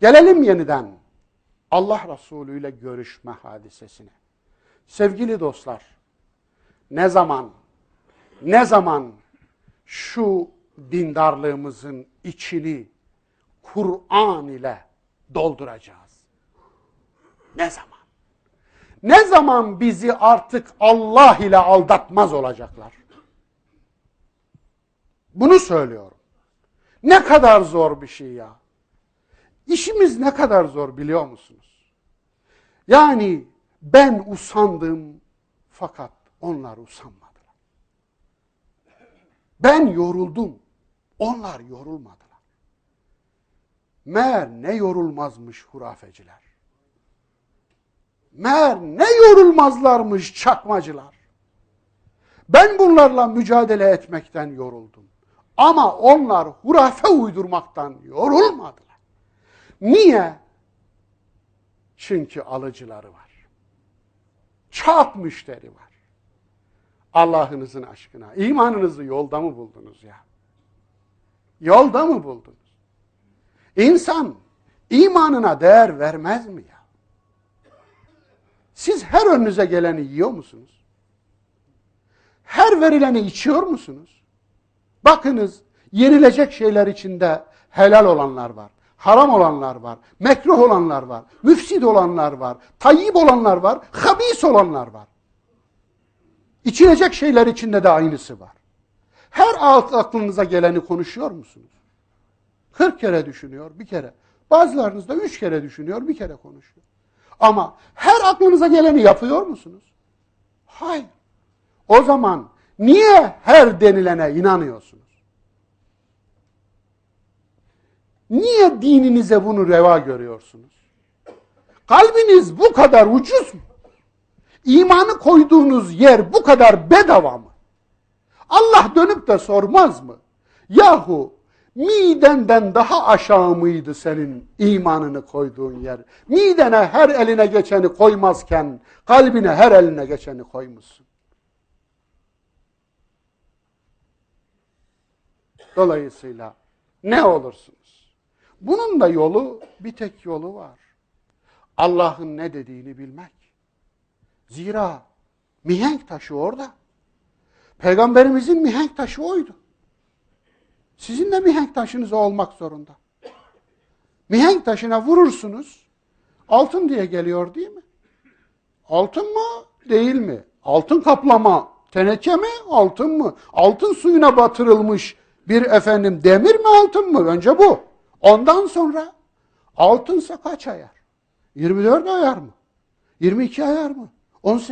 Gelelim yeniden Allah Resulü ile görüşme hadisesine. Sevgili dostlar, ne zaman, ne zaman şu dindarlığımızın içini Kur'an ile dolduracağız? Ne zaman? Ne zaman bizi artık Allah ile aldatmaz olacaklar? Bunu söylüyorum. Ne kadar zor bir şey ya. İşimiz ne kadar zor biliyor musunuz? Yani ben usandım fakat onlar usanmadılar. Ben yoruldum, onlar yorulmadılar. Meğer ne yorulmazmış hurafeciler. Meğer ne yorulmazlarmış çakmacılar. Ben bunlarla mücadele etmekten yoruldum. Ama onlar hurafe uydurmaktan yorulmadılar. Niye? Çünkü alıcıları var. Çok müşteri var. Allah'ınızın aşkına. imanınızı yolda mı buldunuz ya? Yolda mı buldunuz? İnsan imanına değer vermez mi ya? Siz her önünüze geleni yiyor musunuz? Her verileni içiyor musunuz? Bakınız yenilecek şeyler içinde helal olanlar var. Haram olanlar var. Mekruh olanlar var. Müfsid olanlar var. Tayyip olanlar var. Habis olanlar var. İçilecek şeyler içinde de aynısı var. Her alt aklınıza geleni konuşuyor musunuz? 40 kere düşünüyor bir kere. Bazılarınız da 3 kere düşünüyor bir kere konuşuyor. Ama her aklınıza geleni yapıyor musunuz? Hayır. O zaman niye her denilene inanıyorsunuz? Niye dininize bunu reva görüyorsunuz? Kalbiniz bu kadar ucuz mu? İmanı koyduğunuz yer bu kadar bedava mı? Allah dönüp de sormaz mı? Yahu midenden daha aşağı mıydı senin imanını koyduğun yer? Midene her eline geçeni koymazken kalbine her eline geçeni koymuşsun. Dolayısıyla ne olursunuz? Bunun da yolu, bir tek yolu var. Allah'ın ne dediğini bilmek. Zira mihenk taşı orada. Peygamberimizin mihenk taşı oydu. Sizin de mihenk taşınız olmak zorunda. Mihenk taşına vurursunuz, altın diye geliyor değil mi? Altın mı, değil mi? Altın kaplama, teneke mi, altın mı? Altın suyuna batırılmış bir efendim demir mi, altın mı? Önce bu. Ondan sonra altınsa kaç ayar? 24 ayar mı? 22 ayar mı? 18